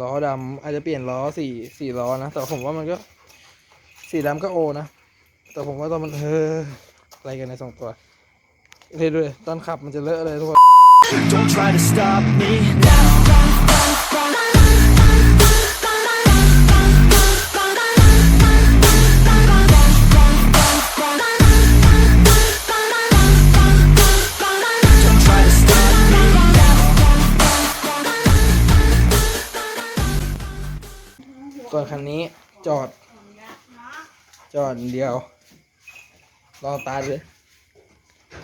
ล้อดำอาจจะเปลี่ยนล้อสี่สี่ล้อนะ แต่ผมว่ามันก็สีดำก็โอนะ แต่ผมว่าตอนมันเอออะไรกันในสองตัวเรด้วยตอนขับมันจะเลอะเลยทุกคน จอด จอดเดียว รอตาร์ทเลย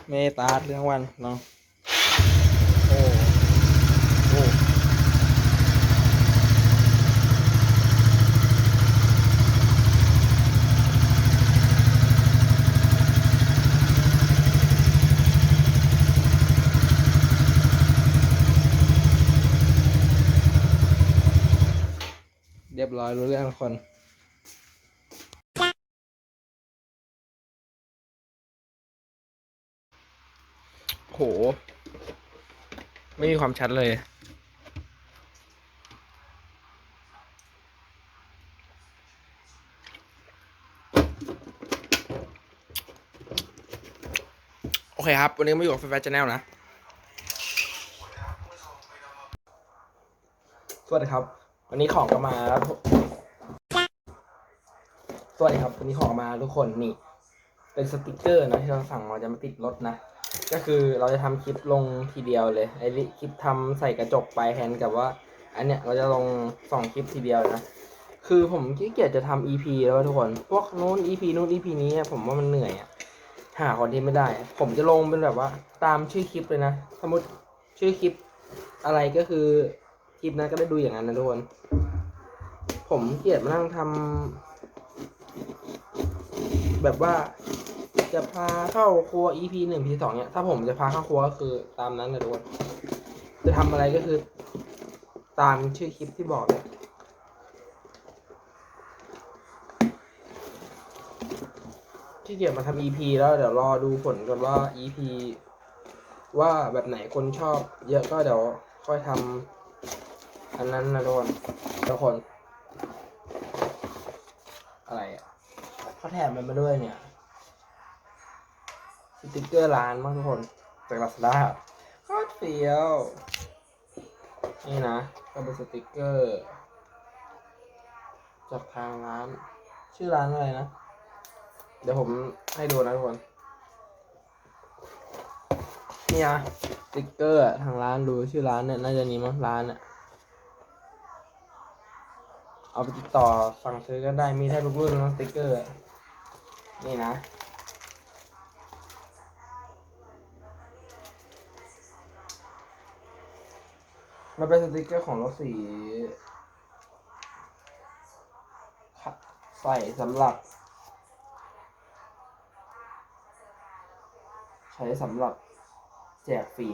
ไม่ตาร์ททั้งวันเนาะโอ้โอ้เรียบร้อยรู้เรื่องทุกคน โห ไม่มีความชัดเลย โอเคครับ วันนี้ก็มาอยู่กับแฟนชาแนลนะ สวัสดีครับ วันนี้ของก็มาแล้วสวัสดีครับวันนี้ของมาทุกคนนี่ เป็นสติกเกอร์นะที่เราสั่งมาจะมาติดรถนะ ก็คือเราจะทำคลิปลงทีเดียวเลยไอ้คลิปทำใส่กระจกไปแทนกับว่า อันเนี้ยเราจะลงสองคลิปทีเดียวนะ คือผมขี้เกียจจะทำ EP แล้วทุกคน พวกนู้น EP นู้น EP นี้ผมว่ามันเหนื่อยอะหาคอนเทนต์ไม่ได้ ผมจะลงเป็นแบบว่า ตามชื่อคลิปเลยนะ สมมติชื่อคลิปอะไรก็คือคลิปนั้นก็ได้ดูอย่างนั้นนะทุกคน ผมเกลียดมานั่งทำแบบว่า จะพาเข้าครัว EP หนึ่ง EP สองเนี่ยถ้าผมจะพาเข้าครัวก็คือตามนั้นเลยทุกคนจะทำอะไรก็คือตามชื่อคลิปที่บอกเลยที่เกียจมาทำ EP แล้วเดี๋ยวรอดูผลกันว่า EP ว่าแบบไหนคนชอบเยอะก็เดี๋ยวค่อยทำอันนั้นนะทุกคนทุกคน อะไรอะเขาแถมมันมาด้วยเนี่ย ติกเกอร์ร้านมากทุกคน จากลาซาด้าโคตรเฟี้ยว นี่นะ ก็เป็นสติกเกอร์ จากทางร้าน ชื่อร้านอะไรนะ เดี๋ยวผมให้ดูนะทุกคน นี่นะสติกเกอร์ทางร้านดูชื่อร้านเนี่ยน่าจะนี้มั้งร้านอะเอาไปติดต่อสั่งซื้อกันได้มีแทบทุกรุ่นนะสติกเกอร์ นี่นะ มันเป็นสติกเกอร์ของรถสี ใส่สำหรับ ใช้สำหรับแจกฟรี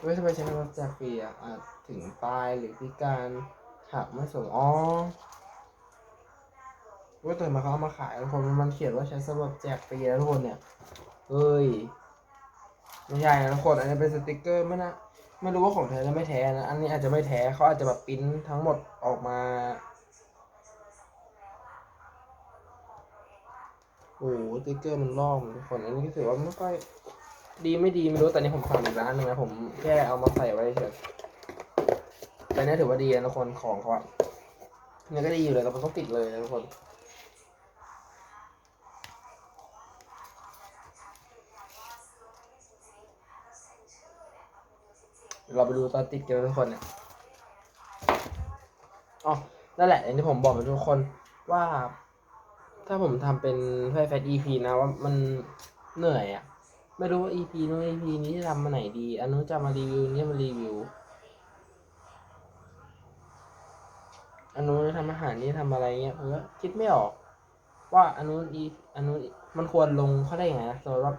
เว้ยทำไมใช้สำหรับแจกฟรีอะอาจถึงตายหรือพิการหักไม่ส่งอ๋อเว่าแต่มาเขาเอามาขายทุกคนมันเขียนว่าใช้สำหรับแจกฟรีนะทุกคนเนี่ยเฮ้ย ไม่ใช่นะทุกคนอันนี้เป็นสติกเกอร์ไม่นะไม่รู้ว่าของแท้หรือไม่แท้นะ อันนี้อาจจะไม่แท้เขาอาจจะแบบปิ้นทั้งหมดออกมาโอ้โหสติกเกอร์มันลอกทุกคน อันนี้ก็ถือว่าไม่ค่อยดีไม่ดีไม่รู้ แต่นี่ผมสั่งอีกร้านหนึ่งนะผมแค่เอามาใส่ไว้เฉยแต่นี่ถือว่าดีนะทุกคนของเขาอะเนี่ยก็ดีอยู่เลยแต่มันต้องติดเลยนะทุกคน เราไปดูตอนติดกันทุกคนเนี่ยอ๋อ นั่นแหละอย่างที่ผมบอกไปทุกคนว่า ถ้าผมทำเป็นไฟแฟต EP นะว่ามันเหนื่อยอะ่ะไม่รู้ว่า EP นู้น EP นี้จะทำมาไหนดี อันนู้นจะมารีวิวนี่มารีวิว อันนู้นจะทำอาหารนี่ทำอะไรเงี้ยผมก็คิดไม่ออก ว่าอันนู้นอีอันนู้นมันควรลงเขาได้ยังไงนะสมมติว่า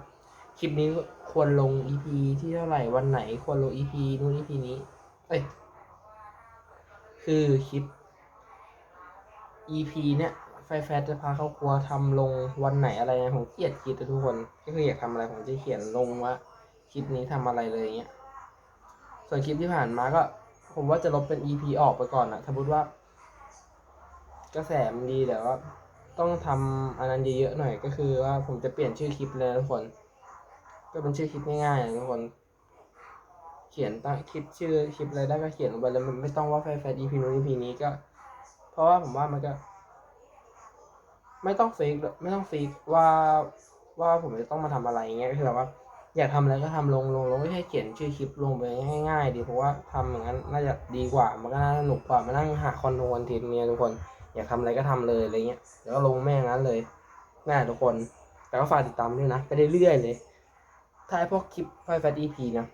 คลิปนี้ควรลง EP ที่เท่าไหร่วันไหนควรลง EP นู้น EP นี้ เอ้ย คือคลิป EP เนี่ยไฟแฟจะพาเข้าครัวทำลงวันไหนอะไรนะผมเกลียดคิดทุกคน ก็คืออยากทำอะไรผมจะเขียนลงว่าคลิปนี้ทำอะไรเลยเงี้ย ส่วนคลิปที่ผ่านมาก็ ผมว่าจะลบเป็น EP ออกไปก่อนนะสมมติว่า กระแสมันดีแต่ว่าต้องทำอันนั้นเยอะๆหน่อยก็คือว่าผมจะเปลี่ยนชื่อคลิปเลยทุกคน ก็เป็นชื่อคลิปง่ายๆนะทุกคน เขียนตั้งคิดชื่อคลิปอะไรได้ก็เขียนลงไปแล้วมันไม่ต้องว่าแฟร์แฟร์ EP นู้น EP นี้ก็ เพราะว่าผมว่ามันก็ ไม่ต้องฟิกไม่ต้องฟิกว่าว่าผมจะต้องมาทำอะไรเงี้ยก็คือแบบว่า อยากทำอะไรก็ทำลงลงลงไม่ใช่เขียนชื่อคลิปลงไปง่ายๆดีเพราะว่าทำอย่างนั้นน่าจะดีกว่ามันก็น่าสนุกกว่ามานั่งหาคอนโทรลทีเนี่ยทุกคน อยากทำอะไรก็ทำเลยอะไรเงี้ยแล้วก็ลงแม่งนั้นเลยน่าทุกคน แต่ก็ฝากติดตามด้วยนะ ไปเรื่อยๆเลย ถ้าไอ้พวกคลิปไฟแฟตอีพีนะ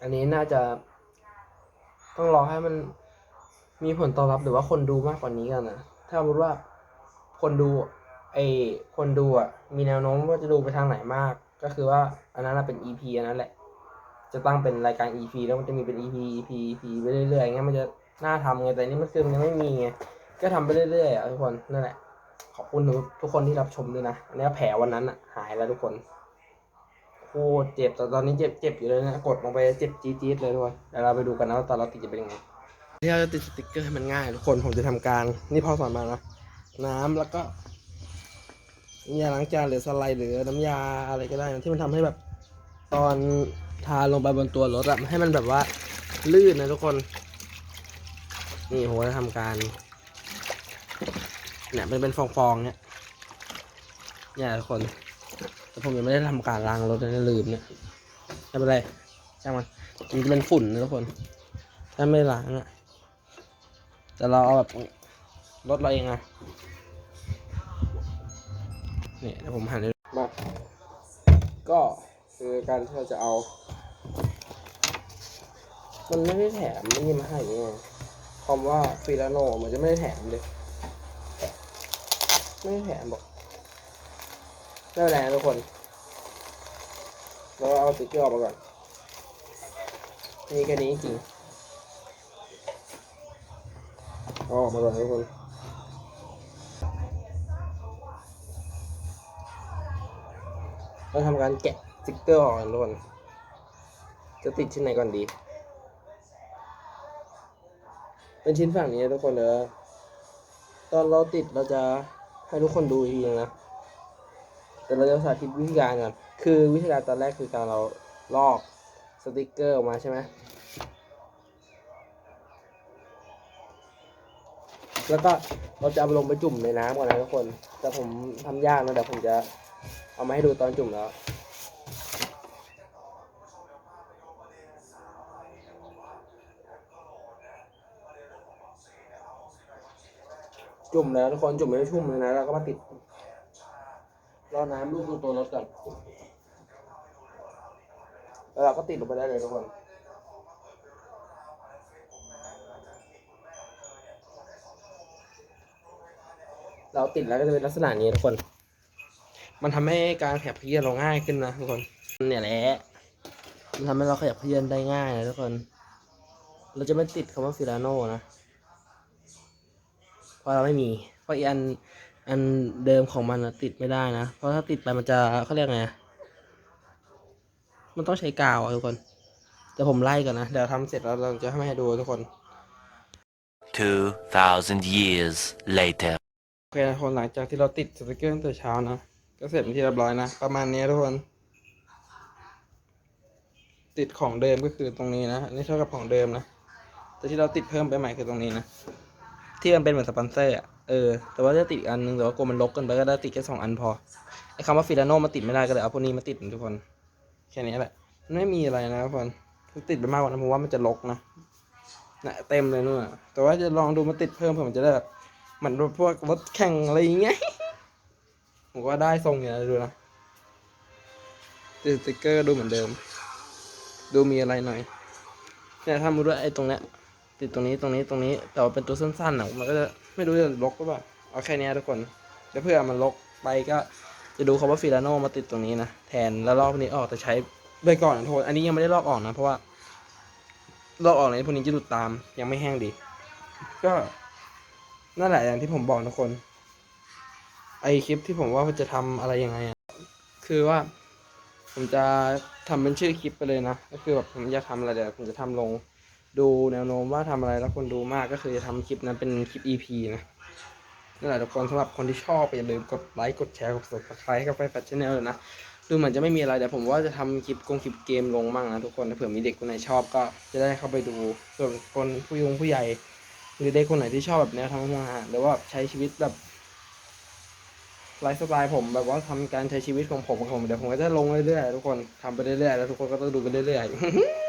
อันนี้น่าจะต้องรอให้มันมีผลตอบรับหรือว่าคนดูมากกว่านี้กันนะ ถ้าสมมติว่าคนดูไอคนดูอะมีแนวโน้มว่าจะดูไปทางไหนมาก ก็คือว่าอันนั้นนะเป็น EP อันนั้นแหละ จะตั้งเป็นรายการ EP แล้วมันจะมีเป็น EP EP EP ไปเรื่อยๆอย่างเงี้ยมันจะน่าทำไงแต่นี่มันคือมันยังไม่มีไงก็ทำไปเรื่อยๆอะทุกคนนั่นแหละขอบคุณทุกทุกคนที่รับชมด้วยนะอันนี้แผลวันนั้นอะหายแล้วทุกคน โคตรเจ็บแต่ตอนนี้เจ็บเจ็บอยู่เลยนะ กดลงไปเจ็บจี๊ดๆเลยทุกคนเดี๋ยวเราไปดูกันนะว่าตอนเราติดจะเป็นยังไงที่เราจะติดสติ๊กเกอร์ให้มันง่ายทุกคนผมจะทำการ นี่พ่อสอนมานะน้ำแล้วก็ยาล้างจานหรือสไลด์หรือน้ำยาอะไรก็ได้ที่มันทำให้แบบ ตอนทาลงไปบนตัวรถอะให้มันแบบว่า ลื่นนะทุกคน นี่ผมจะทำการเนี่ยเป็นเป็นฟองๆเนี่ยเนี่ยทุกคน แต่ผมยังไม่ได้ทำการล้างรถเลยนะลืมเนี่ยไม่เป็นไรช่างมันมันจะเป็นฝุ่นนะทุกคน ถ้าไม่ล้างอะแต่เราเอาแบบรถเราเองอะเนี่ยเดี๋ยวผมหันให้ดูมาก็คือการที่เราจะเอา มันไม่ได้แถมไม่ได้มาให้ไงคำว่าฟิลาโนมันจะไม่ได้แถมเลย ไม่ได้แถมบอก ไม่เป็นไรนะทุกคน เราเอาสติ๊กเกอร์ออกมาก่อน นี่แค่นี้จริงอออกมาก่อนทุกคนเราทำการแกะสติ๊กเกอร์ออกกันทุกคน จะติดชิ้นไหนก่อนดี เป็นชิ้นฝั่งนี้นะทุกคนเดี๋ยตอนเราติดเราจะให้ทุกคนดูอีกทีนึงนะ แต่เราจะสาธิตวิธีการก่อนคือวิธีการตอนแรกคือการเราลอกสติกเกอร์ออกมาใช่ไหมแล้วก็เราจะเอาลงไปจุ่มในน้ำก่อนนะทุกคน แต่ผมทำยากนะเดี๋ยวผมจะเอามาให้ดูตอนจุ่มแล้วจุ่มแล้วทุกคนจุ่มไม่ได้ชุ่มเลยนะแล้วก็มาติด รอน้ำลูบตรงตัวรถก่อนแล้วเราก็ติดลงไปได้เลยทุกคนเราติดแล้วก็จะเป็นลักษณะนี้ทุกคน มันทำให้การขยับเขยื้อนเราง่ายขึ้นนะทุกคน เนี่ยแหละ มันทำให้เราขยับเขยื้อนได้ง่ายนะทุกคน เราจะไม่ติดคำว่าฟิลาโน่นะ เพราะเราไม่มี เพราะอีอัน อันเดิมของมันนะติดไม่ได้นะ เพราะถ้าติดไปมันจะเขาเรียกไง มันต้องใช้กาวอะทุกคน แต่ผมไล่ก่อนนะ เดี๋ยวทำเสร็จแล้วเราจะให้ดูทุกคน 2,000 years later. โอเคนะคนหลังจากที่เราติดสติกเกอร์ตั้งแต่เช้านะ ก็เสร็จเป็นที่เรียบร้อยนะ ประมาณนี้ทุกคน ติดของเดิมก็คือตรงนี้นะอันนี่เท่ากับของเดิมนะ แต่ที่เราติดเพิ่มไปใหม่คือตรงนี้นะ ที่มันเป็นเหมือนสปอนเซอร์อะ เออ แต่ว่าจะติดอันนึงแต่ว่ากลัวมันลกเกันไปก็ได้ติดแค่สองอันพอ ไอ้คำว่าฟิลาโนมาติดไม่ได้ก็เลยเอาพวกนี้มาติดทุกคน แค่นี้แหละ มันไม่มีอะไรนะทุกคนติดไปมากกว่านั้นผมว่ามันจะลกนะนะเต็มเลยนู่นน่ะแต่ว่าจะลองดูมาติดเพิ่มเผื่อมันจะได้แบบเหมือนพวกรถแข่งอะไรอย่างเงี้ย ผมว่าได้ทรงอยู่นะดูนะติดสติกเกอร์ดูเหมือนเดิม ดูมีอะไรหน่อยเนี่ยถ้ามุดว่าไอ้ตรงเนี้ยติดตรงนี้ตรงนี้ตรงนี้แต่ว่าเป็นตัวสั้นๆอะมันก็จะ ไม่รู้จะลกหรือเปล่าเอาแค่เนี้ยทุกคนแล้วเพื่อมันลกไปก็จะดูคำว่าฟิลาโนมาติดตรงนี้นะแทนแล้วลอกพวกนี้ออกแต่ใช้ไปก่อนนะทุกคนอันนี้ยังไม่ได้ลอกออกนะ เพราะว่าลอกออกในพวกนี้จะหลุดตามยังไม่แห้งดี ก็นั่นแหละอย่างที่ผมบอกทุกคน ไอคลิปที่ผมว่าจะทำอะไรยังไงคือว่าผมจะทำเป็นชื่อคลิปไปเลยนะ ก็คือแบบผมอยากทำอะไรเดี๋ยวผมจะทำลง ดูแนวโน้มว่าทำอะไรแล้วคนดูมากก็คือจะทำคลิปนั้นเป็นคลิป EP นะนั่นแหละทุกคนสำหรับคนที่ชอบอย่าลืมกดไลค์กดแชร์กด subscribe ให้กับไฟแฟชั่นแนลเลยนะดูเหมือนจะไม่มีอะไรแต่ผมว่าจะทำคลิปกงคลิปเกมลงมั่งนะทุกคนถ้าเผื่อมีเด็กคนไหนชอบก็จะได้เข้าไปดูส่วนคนผู้ยงผู้ใหญ่ หรือเด็กคนไหนที่ชอบแบบแนวทำอาหารหรือว่าใช้ชีวิตแบบไลฟ์สไตล์ผมแบบว่าทำการใช้ชีวิตของผมของผมเดี๋ยวผมก็จะลงเรื่อยๆทุกคนทำไปเรื่อยๆแล้วทุกคนก็ต้องดูไปเรื่อยๆ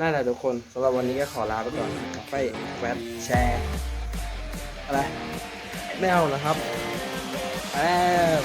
นั่นแหละทุกคนสำหรับวันนี้ก็ขอลาไปก่อนไปแวดแชร์อะไรไม่เอานะครับแล้ว